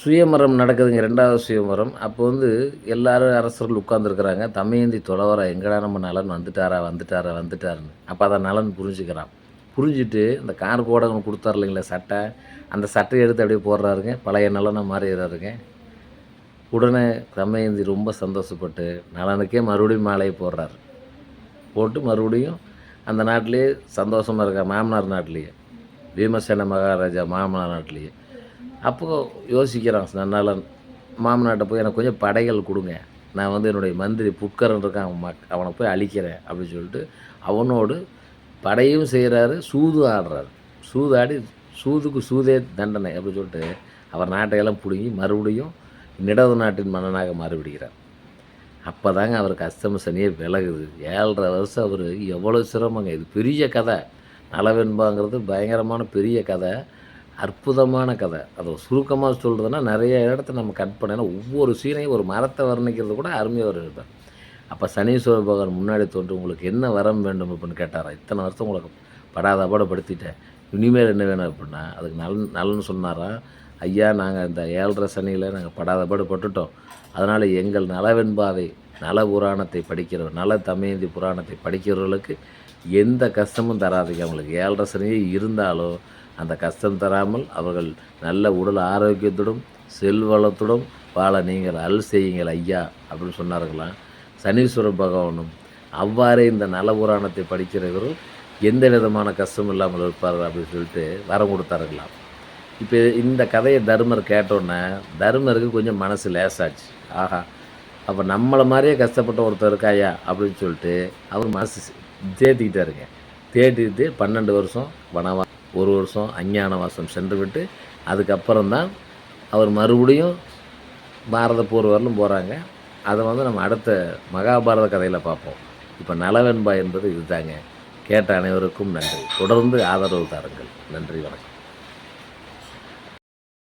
சுயமரம் நடக்குதுங்க ரெண்டாவது சுயமரம். அப்போ வந்து எல்லாரும் அரசர்கள் உட்காந்துருக்குறாங்க தமையந்தி தொலைவரா எங்கடா நம்ம நலன்? வந்துட்டாரா வந்துட்டாரா வந்துட்டாருன்னு. அப்போ அதை நலன் புரிஞ்சுக்கிறான். புரிஞ்சுட்டு இந்த கார் கோடகன் கொடுத்தாரு இல்லைங்களா சட்டை. அந்த சட்டையை எடுத்து அப்படியே போடுறாருங்க. பழைய நலனை மாறிடுறாருங்க. உடனே தமையந்தி ரொம்ப சந்தோஷப்பட்டு நலனுக்கே மறுபடியும் மாலையை போடுறாரு. போட்டு மறுபடியும் அந்த நாட்டிலேயே சந்தோஷமாக இருக்கா? மாமனார் நாட்டிலேயே. பீமசேன மகாராஜா மாமனார் நாட்டிலேயே. அப்போ யோசிக்கிறான் நன்னாளன் மாமனாட்ட போய் எனக்கு கொஞ்சம் படைகள் கொடுங்க. நான் வந்து என்னுடைய மந்திரி புட்கரன் இருக்கான் அவன் மக் அவனை போய் அழிக்கிறேன் அப்படின்னு சொல்லிட்டு அவனோடு படையும் செய்கிறாரு சூது ஆடுறாரு. சூதாடி சூதுக்கு சூதே தண்டனை அப்படின்னு சொல்லிட்டு அவர் நாட்டையெல்லாம் பிடுங்கி மறுபடியும் நிடவு நாட்டின் மன்னனாக மாறிவிடுகிறார். அப்போ தாங்க அவருக்கு அஸ்தம சனியே விலகுது. ஏழரை வருஷம் அவர் எவ்வளோ சிரமங்க. இது பெரிய கதை. நலவெண்பாங்கிறது பயங்கரமான பெரிய கதை. அற்புதமான கதை. அதை சுருக்கமாக சொல்கிறதுனா நிறைய இடத்த நம்ம கட் பண்ணேன்னா ஒவ்வொரு சீனையும் ஒரு மரத்தை வர்ணிக்கிறது கூட அருமையாக ஒரு அப்போ சனீஸ்வர பகவான் முன்னாடி தோன்று உங்களுக்கு என்ன வரம் வேண்டும் அப்படின்னு கேட்டாரா? இத்தனை வருஷம் உங்களுக்கு படாத படுத்திட்டேன். இனிமேல் என்ன வேணும் அப்படின்னா அதுக்கு நலன் நலன் சொன்னாரா? ஐயா நாங்கள் இந்த ஏழரை சனியில் நாங்கள் படாத பட்டுட்டோம். அதனால் எங்கள் நலவென்பாவை நல புராணத்தை படிக்கிற நல தமேந்தி புராணத்தை படிக்கிறவர்களுக்கு எந்த கஷ்டமும் தராதீங்க. அவங்களுக்கு ஏழரை சனியே இருந்தாலும் அந்த கஷ்டம் தராமல் அவர்கள் நல்ல உடல் ஆரோக்கியத்துடன் செல்வளத்துடன் வாழ நீங்கள் அல் செய்யுங்கள் ஐயா அப்படின்னு சொன்னார்களாம் சனீஸ்வர பகவானும் அவ்வாறே இந்த நல புராணத்தை படிக்கிறவர்கள் எந்த விதமான கஷ்டமும் இல்லாமல் இருப்பார்கள் அப்படின்னு சொல்லிட்டு வரம் கொடுத்தாருங்களாம் இப்போ இந்த கதையை தர்மர் கேட்டோன்னே தர்மருக்கு கொஞ்சம் மனசு லேசாச்சு. ஆஹா அப்போ நம்மளை மாதிரியே கஷ்டப்பட்ட ஒருத்தர் இருக்காயா அப்படின்னு சொல்லிட்டு அவர் மனசு தேத்திக்கிட்டாருங்க. தேத்திக்கிட்டு பன்னெண்டு வருஷம் வனவா ஒரு வருஷம் அஞ்ஞானவாசம் சென்று விட்டு அதுக்கப்புறம் தான் அவர் மறுபடியும் பாரத போர் வரலும் போகிறாங்க அதை வந்து நம்ம அடுத்த மகாபாரத கதையில் பார்ப்போம். இப்போ நலவெண்பா என்பது இதுதாங்க. கேட்ட அனைவருக்கும் நன்றி. தொடர்ந்து ஆதரவு தாருங்கள். நன்றி வணக்கம்.